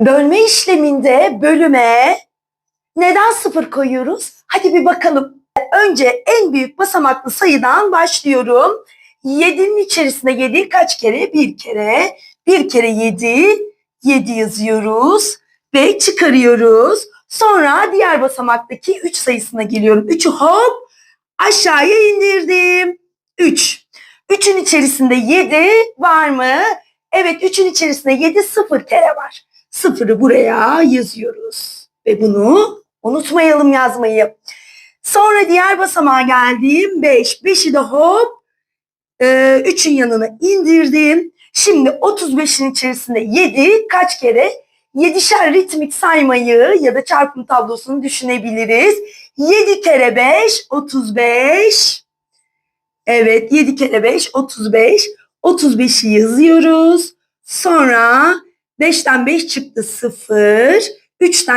Bölme işleminde bölüme neden sıfır koyuyoruz? Hadi bir bakalım. Önce en büyük basamaklı sayıdan başlıyorum. 7'nin içerisinde 7 kaç kere? Bir kere. Bir kere 7. 7 yazıyoruz ve çıkarıyoruz. Sonra diğer basamaktaki 3 sayısına geliyorum. 3'ü hop aşağıya indirdim. 3. 3'ün içerisinde 7 var mı? Evet 3'ün içerisinde 7 sıfır kere var. Sıfırı buraya yazıyoruz. Ve bunu unutmayalım yazmayı. Sonra diğer basamağa geldim. 5. 5'i de hop 3'ün yanına indirdim. Şimdi 35'in içerisinde 7 kaç kere? 7'şer ritmik saymayı ya da çarpım tablosunu düşünebiliriz. 7 kere 5 35. Evet 7 kere 5 35. 35'i yazıyoruz. Sonra 5'ten 5 çıktı 0. 3'ten